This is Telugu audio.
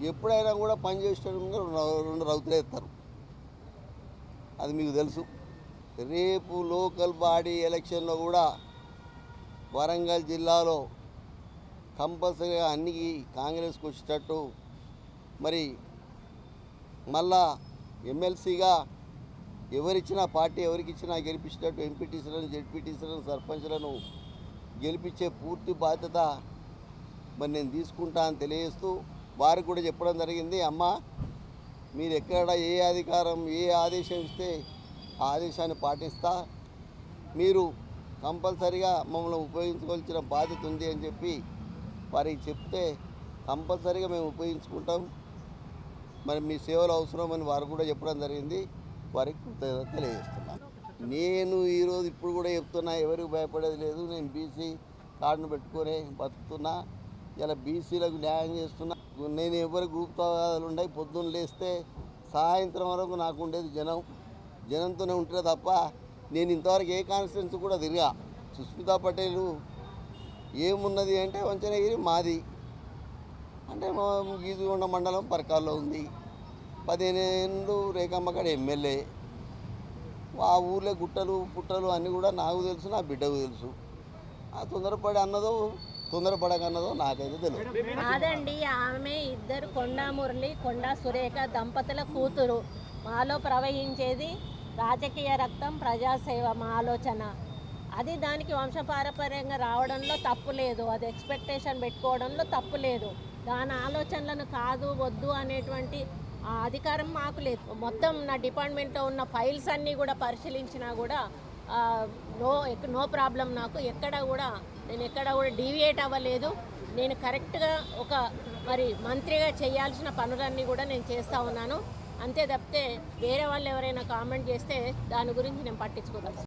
ఎప్పుడైనా కూడా పని చేసేటప్పుడు రెండు రౌతులు ఎత్తారు. అది మీకు తెలుసు. రేపు లోకల్ బాడీ ఎలక్షన్లో కూడా వరంగల్ జిల్లాలో కంపల్సరీగా అన్ని కాంగ్రెస్కి వచ్చేటట్టు మరి మళ్ళా ఎమ్మెల్సీగా ఎవరిచ్చినా పార్టీ ఎవరికి ఇచ్చినా గెలిపించేటట్టు ఎంపీటీసీలను జెడ్పీటీసీలను సర్పంచ్లను గెలిపించే పూర్తి బాధ్యత మరి నేను తీసుకుంటా అని తెలియజేస్తూ వారికి కూడా చెప్పడం జరిగింది అమ్మ మీరు ఎక్కడ ఏ అధికారం ఏ ఆదేశం ఇస్తే ఆ ఆదేశాన్ని పాటిస్తా. మీరు కంపల్సరిగా మమ్మల్ని ఉపయోగించుకోవాల్సిన బాధ్యత ఉంది అని చెప్పి వారికి చెప్తే కంపల్సరిగా మేము ఉపయోగించుకుంటాం. మరి మీ సేవలు అవసరమని వారు కూడా చెప్పడం జరిగింది. వారికి కృతజ్ఞత తెలియజేస్తున్నాను. నేను ఈరోజు ఇప్పుడు కూడా చెప్తున్నా ఎవరికి భయపడేది లేదు. నేను బీసీ కార్డును పెట్టుకొని బతుకుతున్నా. ఇలా బీసీలకు న్యాయం చేస్తున్నా. నేను ఎవరి గ్రూప్ తగాదాలు ఉన్నాయి పొద్దున్న లేస్తే సాయంత్రం వరకు నాకు ఉండేది జనం. జనంతోనే ఉంటే తప్ప నేను ఇంతవరకు ఏ కాన్స్టిట్యున్సీ కూడా తిరిగా. సుస్మితా పటేలు ఏమున్నది అంటే వంచనగిరి మాది. అంటే మా గీజుగొండ మండలం పరకాల్లో ఉంది. పదిహేను ఏళ్ళు రేఖమ్మ కాడ ఎమ్మెల్యే. ఆ ఊర్లో గుట్టలు పుట్టలు అన్నీ కూడా నాకు తెలుసు నా బిడ్డకు తెలుసు. ఆ తొందరపడి అన్నదో తొందరపడక నాకైతే తెలియదు కాదండి ఆమె ఇద్దరు కొండా మురళి కొండా సురేఖ దంపతుల కూతురు. మాలో ప్రవహించేది రాజకీయ రక్తం ప్రజాసేవ మా ఆలోచన. అది దానికి వంశపారపర్యంగా రావడంలో తప్పు లేదు. అది ఎక్స్పెక్టేషన్ పెట్టుకోవడంలో తప్పు లేదు. దాని ఆలోచనలను కాదు వద్దు అనేటువంటి అధికారం మాకు లేదు. మొత్తం నా డిపార్ట్మెంట్లో ఉన్న ఫైల్స్ అన్నీ కూడా పరిశీలించినా కూడా నో ఎక్- నో ప్రాబ్లం నాకు. ఎక్కడ కూడా నేను ఎక్కడ కూడా డీవియేట్ అవ్వలేదు. నేను కరెక్ట్గా ఒక మరి మంత్రిగా చేయాల్సిన పనులన్నీ కూడా నేను చేస్తూ ఉన్నాను. అంతే తప్పితే వేరే వాళ్ళు ఎవరైనా కామెంట్ చేస్తే దాని గురించి నేను పట్టించుకోదలుచుకోను.